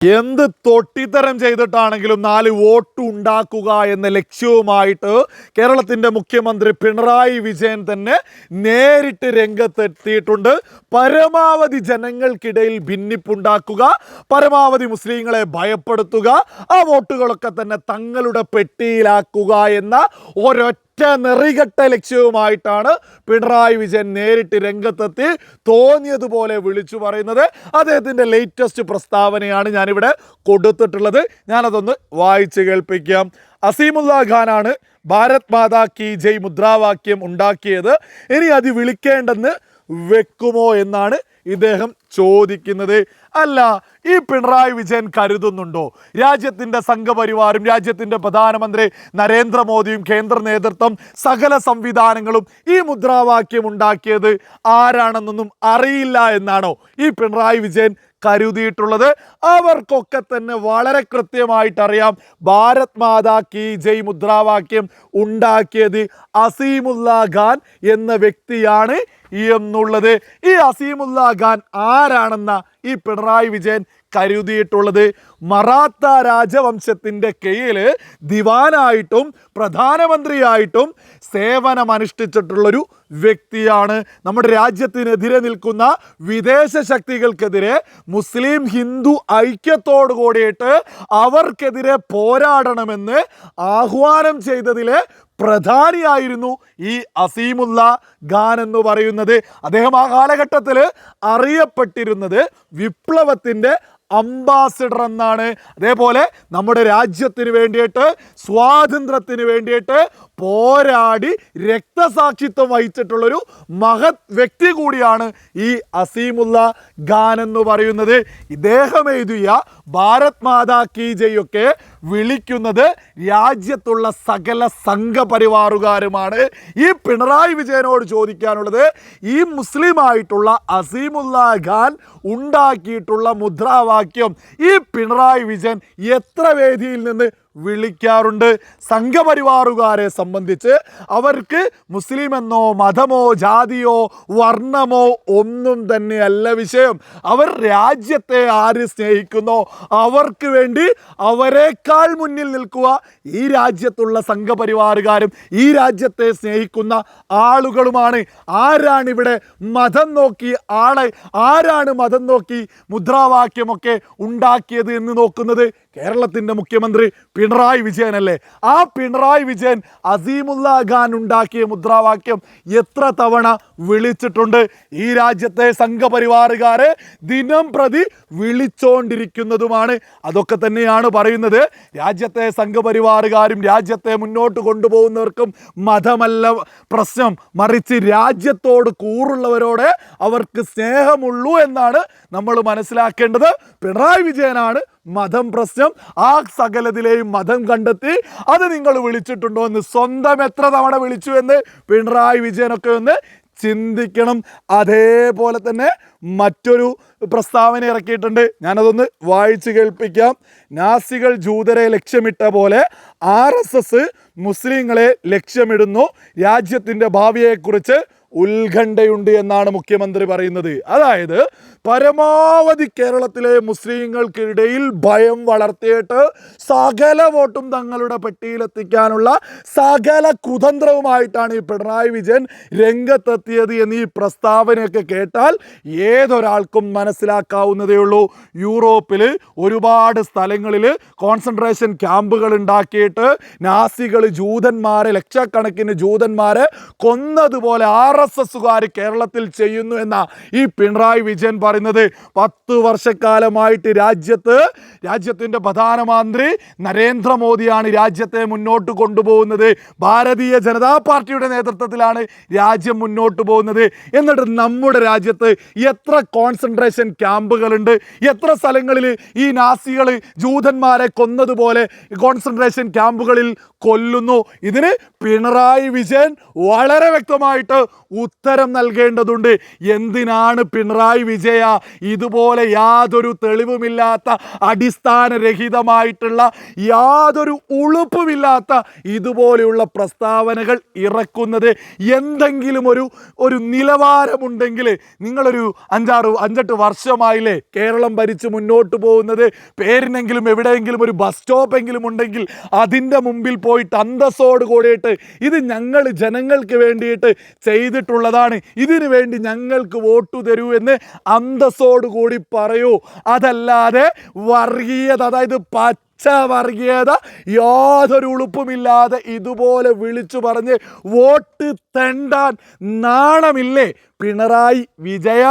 എന്ത് തൊട്ടിത്തരം ചെയ്തിട്ടാണെങ്കിലും നാല് വോട്ട് ഉണ്ടാക്കുക എന്ന ലക്ഷ്യവുമായിട്ട് കേരളത്തിന്റെ മുഖ്യമന്ത്രി പിണറായി വിജയൻ തന്നെ നേരിട്ട് രംഗത്തെത്തിയിട്ടുണ്ട്. പരമാവധി ജനങ്ങൾക്കിടയിൽ ഭിന്നിപ്പുണ്ടാക്കുക പരമാവധി മുസ്ലിങ്ങളെ ഭയപ്പെടുത്തുക ആ വോട്ടുകളൊക്കെ തന്നെ തങ്ങളുടെ പെട്ടിയിലാക്കുക എന്ന ഒരൊറ്റ നെറികെട്ട ലക്ഷ്യവുമായിട്ടാണ് പിണറായി വിജയൻ നേരിട്ട് രംഗത്തെത്തി തോന്നിയതുപോലെ വിളിച്ചു പറയുന്നത്. അദ്ദേഹത്തിന്റെ ലേറ്റസ്റ്റ് പ്രസ്താവനയാണ് ഞാനിവിടെ കൊടുത്തിട്ടുള്ളത്. ഞാനതൊന്ന് വായിച്ച് കേൾപ്പിക്കാം. അസീമുല്ല ഖാനാണ് ഭാരത് മാതാ കി ജയ് മുദ്രാവാക്യം ഉണ്ടാക്കിയത്. ഇനി അത് വിളിക്കേണ്ടെന്ന് വെക്കുമോ എന്നാണ് ഇദ്ദേഹം ചോദിക്കുന്നത്. അല്ല ഈ പിണറായി വിജയൻ കരുതുന്നുണ്ടോ? രാജ്യത്തിന്റെ സംഘപരിവാറും രാജ്യത്തിന്റെ പ്രധാനമന്ത്രി നരേന്ദ്രമോദിയും കേന്ദ്ര നേതൃത്വം സകല സംവിധാനങ്ങളും ഈ മുദ്രാവാക്യം ഉണ്ടാക്കിയത് ആരാണെന്നൊന്നും അറിയില്ല എന്നാണോ ഈ പിണറായി വിജയൻ കരുതിയിട്ടുള്ളത്? അവർക്കൊക്കെ തന്നെ വളരെ കൃത്യമായിട്ടറിയാം ഭാരത് മാതാ കി ജയ് മുദ്രാവാക്യം ഉണ്ടാക്കിയത് അസീമുല്ല ഖാൻ എന്ന വ്യക്തിയാണ് എന്നുള്ളത്. ഈ അസീമുല്ല ഖാൻ ആരാണെന്ന ഈ പിണറായി വിജയൻ കരുതിയിട്ടുള്ളത്. മറാത്ത രാജവംശത്തിന്റെ കീഴിൽ ദിവാനായിട്ടും പ്രധാനമന്ത്രിയായിട്ടും സേവനമനുഷ്ഠിച്ചിട്ടുള്ളൊരു വ്യക്തിയാണ്. നമ്മുടെ രാജ്യത്തിനെതിരെ നിൽക്കുന്ന വിദേശ ശക്തികൾക്കെതിരെ മുസ്ലിം ഹിന്ദു ഐക്യത്തോടു കൂടിയിട്ട് അവർക്കെതിരെ പോരാടണമെന്ന് ആഹ്വാനം ചെയ്തതിലെ പ്രധാനിയായിരുന്നു ഈ അസീമുല്ല ഖാൻ എന്ന് പറയുന്നത്. അദ്ദേഹം ആ കാലഘട്ടത്തിൽ അറിയപ്പെട്ടിരുന്നത് വിപ്ലവത്തിന്റെ അംബാസിഡർ എന്നാണ്. അതേപോലെ നമ്മുടെ രാജ്യത്തിന് വേണ്ടിയിട്ട് സ്വാതന്ത്ര്യത്തിന് വേണ്ടിയിട്ട് പോരാടി രക്തസാക്ഷിത്വം വഹിച്ചിട്ടുള്ളൊരു മഹത് വ്യക്തി കൂടിയാണ് ഈ അസീമുല്ല ഖാൻ എന്ന് പറയുന്നത്. ഇദ്ദേഹം എഴുതിയ ഭാരത് മാതാ കി ജയൊക്കെ വിളിക്കുന്നത് രാജ്യത്തുള്ള സകല സംഘപരിവാറുകാരുമാണ്. ഈ പിണറായി വിജയനോട് ചോദിക്കാനുള്ളത് ഈ മുസ്ലിമായിട്ടുള്ള അസീമുല്ല ഖാൻ ഉണ്ടാക്കിയിട്ടുള്ള മുദ്രാവാക്യം ഈ പിണറായി വിജയൻ എത്ര വേദിയിൽ നിന്ന് വിളിക്കാറുണ്ട്. സംഘപരിവാറുകാരെ സംബന്ധിച്ച് അവർക്ക് മുസ്ലിം എന്നോ മതമോ ജാതിയോ വർണമോ ഒന്നും തന്നെയല്ല വിഷയം. അവർ രാജ്യത്തെ ആര് സ്നേഹിക്കുന്നു അവർക്ക് വേണ്ടി അവരെക്കാൾ മുന്നിൽ നിൽക്കുക ഈ രാജ്യത്തുള്ള സംഘപരിവാറുകാരും ഈ രാജ്യത്തെ സ്നേഹിക്കുന്ന ആളുകളുമാണ്. ആരാണ് ഇവിടെ മതം നോക്കി ആളെ ആരാണ് മതം നോക്കി മുദ്രാവാക്യമൊക്കെ ഉണ്ടാക്കിയത് എന്ന് നോക്കുന്നത് കേരളത്തിന്റെ മുഖ്യമന്ത്രി പിണറായി വിജയനല്ലേ? ആ പിണറായി വിജയൻ അസീമുല്ല ഖാൻ ഉണ്ടാക്കിയ മുദ്രാവാക്യം എത്ര തവണ വിളിച്ചിട്ടുണ്ട്? ഈ രാജ്യത്തെ സംഘപരിവാറുകാരെ ദിനം പ്രതി വിളിച്ചോണ്ടിരിക്കുന്നതുമാണ്. അതൊക്കെ തന്നെയാണ് പറയുന്നത്. രാജ്യത്തെ സംഘപരിവാറുകാരും രാജ്യത്തെ മുന്നോട്ട് കൊണ്ടുപോകുന്നവർക്കും മതമല്ല പ്രശ്നം. മറിച്ച് രാജ്യത്തോട് കൂറുള്ളവരോട് അവർക്ക് സ്നേഹമുള്ളൂ എന്നാണ് നമ്മൾ മനസ്സിലാക്കേണ്ടത്. പിണറായി വിജയനാണ് മതം പ്രശ്നം. ആ സകലത്തിലെയും മതം കണ്ടെത്തി അത് നിങ്ങൾ വിളിച്ചിട്ടുണ്ടോ എന്ന് സ്വന്തം എത്ര തവണ വിളിച്ചു എന്ന് പിണറായി വിജയനൊക്കെ ഒന്ന് ചിന്തിക്കണം. അതേപോലെ തന്നെ മറ്റൊരു പ്രസ്താവന ഇറക്കിയിട്ടുണ്ട്. ഞാനതൊന്ന് വായിച്ച് കേൾപ്പിക്കാം. നാസികൾ ജൂതരെ ലക്ഷ്യമിട്ട പോലെ ആർ എസ് എസ് മുസ്ലിങ്ങളെ ലക്ഷ്യമിടുന്നു. രാജ്യത്തിന്റെ ഭാവിയെക്കുറിച്ച് ഉത്കണ്ഠയുണ്ട് എന്നാണ് മുഖ്യമന്ത്രി പറയുന്നത്. അതായത് പരമാവധി കേരളത്തിലെ മുസ്ലിങ്ങൾക്കിടയിൽ ഭയം വളർത്തിയിട്ട് സകല വോട്ടും തങ്ങളുടെ പെട്ടിയിലെത്തിക്കാനുള്ള സകല കുതന്ത്രവുമായിട്ടാണ് ഈ പിണറായി വിജയൻ രംഗത്തെത്തിയത് എന്ന് പ്രസ്താവനയൊക്കെ കേട്ടാൽ ഏതൊരാൾക്കും മനസ്സിലാക്കാവുന്നതേ ഉള്ളൂ. യൂറോപ്പിൽ ഒരുപാട് സ്ഥലങ്ങളിൽ കോൺസെൻട്രേഷൻ ക്യാമ്പുകൾ ഉണ്ടാക്കിയിട്ട് നാസികൾ ജൂതന്മാരെ ലക്ഷക്കണക്കിന് ജൂതന്മാരെ കൊന്നതുപോലെ ആർ എസ് എസുകാർ കേരളത്തിൽ ചെയ്യുന്നു എന്ന ഈ പിണറായി വിജയൻ പറയുന്നത്. പത്ത് വർഷക്കാലമായിട്ട് രാജ്യത്ത് രാജ്യത്തിന്റെ പ്രധാനമന്ത്രി നരേന്ദ്രമോദിയാണ് രാജ്യത്തെ മുന്നോട്ട് കൊണ്ടുപോകുന്നത്. ഭാരതീയ ജനതാ പാർട്ടിയുടെ നേതൃത്വത്തിലാണ് രാജ്യം മുന്നോട്ട് പോകുന്നത്. എന്നിട്ട് നമ്മുടെ രാജ്യത്ത് എത്ര കോൺസെൻട്രേഷൻ ക്യാമ്പുകളുണ്ട്. എത്ര സ്ഥലങ്ങളിൽ ഈ നാസികൾ ജൂതന്മാരെ കൊന്നതുപോലെ കോൺസെൻട്രേഷൻ ക്യാമ്പുകളിൽ കൊല്ലുന്നു. ഇതിന് പിണറായി വിജയൻ വളരെ വ്യക്തമായിട്ട് ഉത്തരം നൽകേണ്ടതുണ്ട്. എന്തിനാണ് പിണറായി വിജയ ഇതുപോലെ യാതൊരു തെളിവുമില്ലാത്ത അടിസ്ഥാനരഹിതമായിട്ടുള്ള യാതൊരു ഉളുപ്പുമില്ലാത്ത ഇതുപോലെയുള്ള പ്രസ്താവനകൾ ഇറക്കുന്നത് എന്തെങ്കിലും ഒരു ഒരു നിലവാരമുണ്ടെങ്കിൽ നിങ്ങളൊരു അഞ്ചാറ് അഞ്ചെട്ട് വർഷമായില്ലേ കേരളം ഭരിച്ച് മുന്നോട്ട് പോകുന്നത്. പേരിനെങ്കിലും എവിടെയെങ്കിലും ഒരു ബസ് സ്റ്റോപ്പ് എങ്കിലും ഉണ്ടെങ്കിൽ അതിന്റെ മുമ്പിൽ പോയിട്ട് അന്തസ്സോട് കൂടിയിട്ട് ഇത് ഞങ്ങൾ ജനങ്ങൾക്ക് വേണ്ടിയിട്ട് ചെയ്തിട്ടുള്ളതാണ് ഇതിനു വേണ്ടി ഞങ്ങൾക്ക് വോട്ട് തരൂ എന്ന് അന്തസ്സോട് കൂടി പറയൂ. അതല്ലാതെ വർഗീയത അതായത് പച്ച വർഗീയത യാതൊരു ഉളുപ്പുമില്ലാതെ ഇതുപോലെ വിളിച്ചു പറഞ്ഞ് വോട്ട് തെണ്ടാൻ നാണമില്ലേ? പിണറായി വിജയ